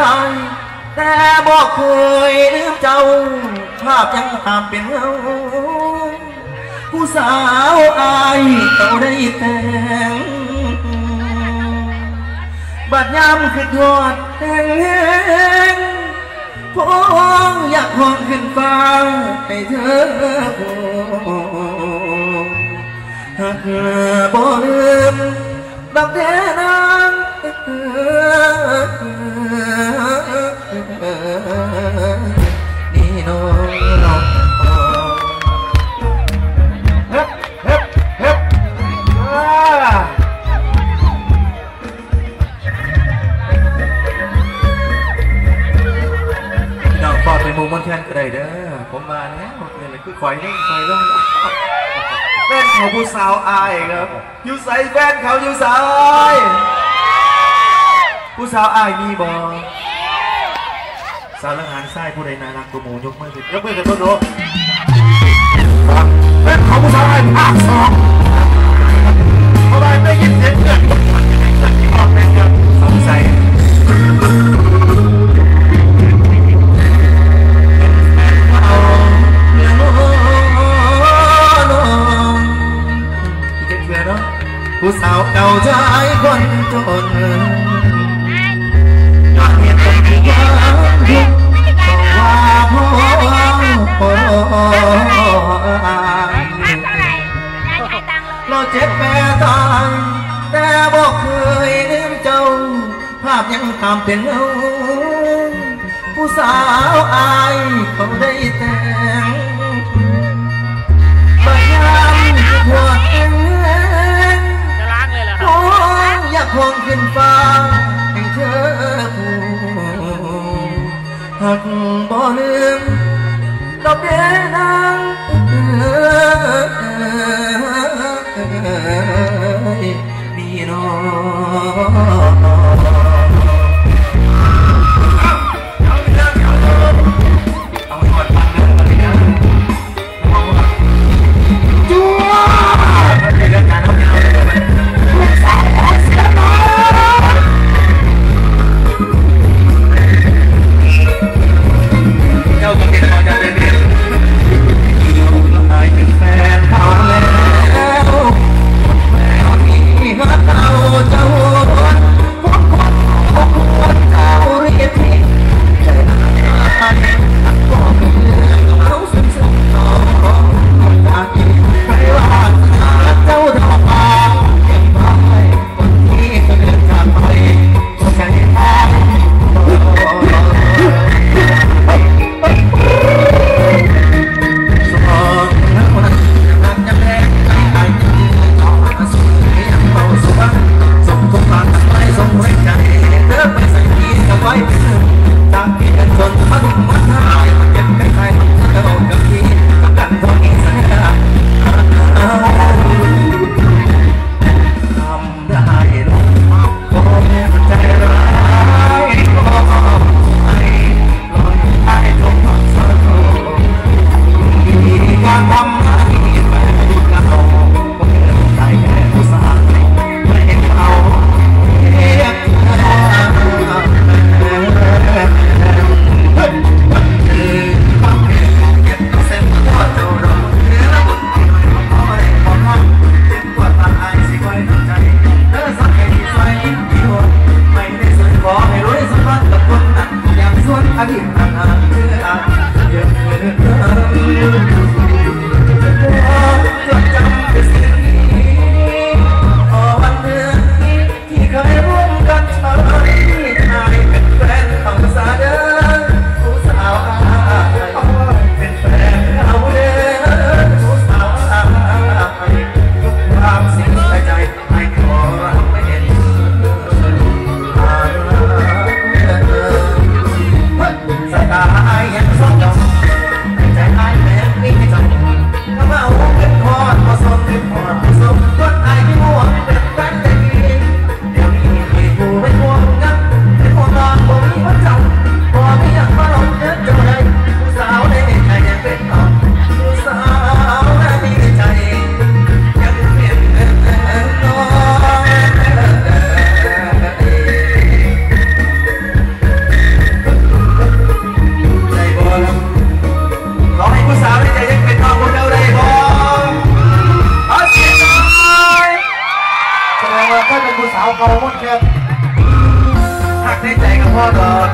ตาย แต่บอกเคยลืมเจ้า ภาพยังตามเป็นเงาผู้สาวอายเขาได้แต่ง บัดยามขึ้นทอดแห่งแห่งพองอยากห้องขึ้นฟ้าให้เธอหูหากบ่ลืมดักแด่ มันแทนก็ได้เด้อผมมาแล้วนี่แหละคือคอยนิ่คอยลงแฟนเขาผู้สาวอายครับอยู่ใส่แฟนเขาอยู่ใส่ผู้สาวอายมีบอสาวละหารไส้ผู้ใดน่ารักกูหมูยกมือขึ้นยกมือกันต้นโน้แฟนเขาผู้สาวอายภาคสอง เราเจ็บแม่ตายแต่บอกเคยลืมเจ้า ภาพยังตามเป็นเงาผู้สาวอายเขาได้แต่งบัดยามหัวแห้งจะล้างเลยเหรอคโอรับอยากห้องขึ้นฟ้าให้เธอผู้หากบ่ลืมดอกเบี้ยนางนี่น้อ งเอา I'm gonna get you, of. โกงมดเกินหักในใจกับพ่อก่อน